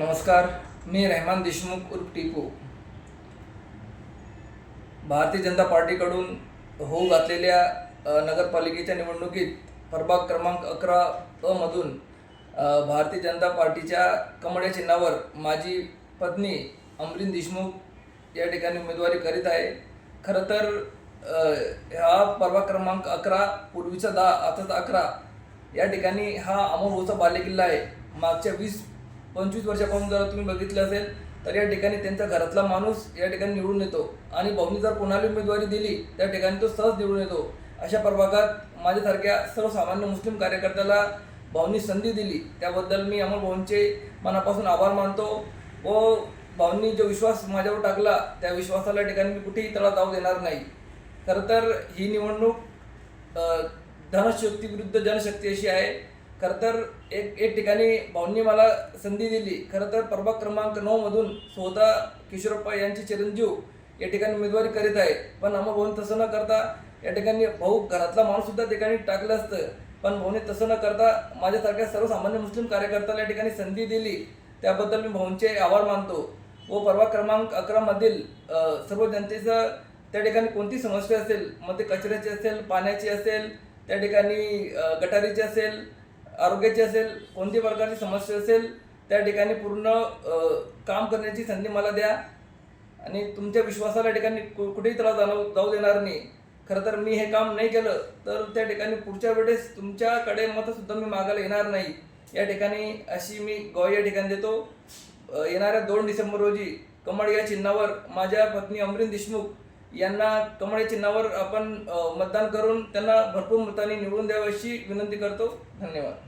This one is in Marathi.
नमस्कार मी रहमान देशमुख उर्फ टिपू. भारतीय जनता पार्टीकडून होऊ घातलेल्या नगरपालिकेच्या निवडणुकीत प्रभाग क्रमांक अकरा अमधून मधून भारतीय जनता पार्टीच्या कमळ्या चिन्हावर माझी पत्नी अमरीन देशमुख या ठिकाणी उमेदवारी करीत आहे. खरं तर हा प्रभाग क्रमांक अकरा पूर्वीचा दहा आताचा अकरा या ठिकाणी हा अमोल भाऊचा बालेकिल्ला आहे. मागच्या वीस पंचवीस वर्षापासून जर तुम्ही बघितलं असेल तर या ठिकाणी त्यांचा घरातला माणूस या ठिकाणी निवडून येतो. आणि भाऊनी जर कोणाला उमेदवारी दिली त्या ठिकाणी तो सहज निवडून येतो. अशा प्रभागात माझ्यासारख्या सर्वसामान्य मुस्लिम कार्यकर्त्याला भाऊनी संधी दिली. त्याबद्दल मी अमोल भाऊंचे मनापासून आभार मानतो व भाऊंनी जो विश्वास माझ्यावर टाकला त्या विश्वासाला ठिकाणी मी कुठेही तळा जाऊ देणार नाही. खरं तर ही निवडणूक धनशक्तीविरुद्ध धनशक्ती विरुद्ध जनशक्ती अशी आहे. खरं तर एक एक ठिकाणी भाऊंनी मला संधी दिली. खरं तर प्रभाग क्रमांक नऊमधून स्वतः किशोरप्पा यांचे चिरंजीव या ठिकाणी उमेदवारी करीत आहे. पण आम्हा भाऊन तसं न करता या ठिकाणी भाऊ घरातला माणूससुद्धा ठिकाणी टाकलं असतं. पण भाऊने तसं न करता माझ्यासारख्या सर्वसामान्य मुस्लिम कार्यकर्त्याला या ठिकाणी संधी दिली. त्याबद्दल मी भाऊंचे आभार मानतो. व परवा क्रमांक अकरामधील सर्व जनतेचं त्या ठिकाणी कोणती समस्या असेल मग ते कचऱ्याची असेल पाण्याची असेल त्या ठिकाणी गटारीची असेल आरोग्याची असेल कोणती प्रकारची समस्या असेल त्या ठिकाणी पूर्ण काम करण्याची संधी मला द्या. आणि तुमच्या विश्वासाला ठिकाणी कु- कुठेही त्याला जाणव जाऊ देणार नाही. खरं तर मी हे काम नाही केलं तर त्या ठिकाणी पुढच्या वेळेस तुमच्याकडे मतसुद्धा मी मागायला येणार नाही. या ठिकाणी अशी मी ग्वाही या ठिकाणी देतो. येणाऱ्या दोन डिसेंबर रोजी कमळ या चिन्हावर माझ्या पत्नी अमरीन देशमुख यांना कमळ या चिन्हावर आपण मतदान करून त्यांना भरपूर मतांनी निवडून द्यावं अशी विनंती करतो. धन्यवाद.